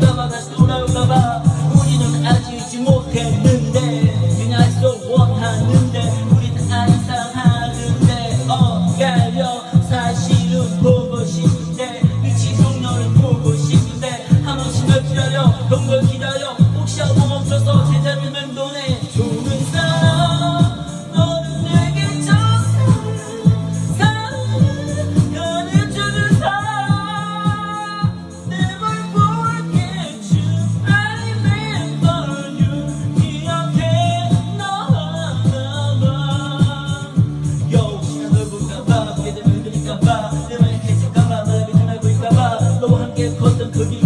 돌아올까봐 다시 돌아올까봐. 우리는 아직 잊지 못했는데 그냥 또 원하는데 우린 항상 하는데 어가려. 사실은 보고 싶은데 미친 성녀를 보고 싶은데 한 번씩 몇 줄여 동글 ระวังเกมคนจนคืน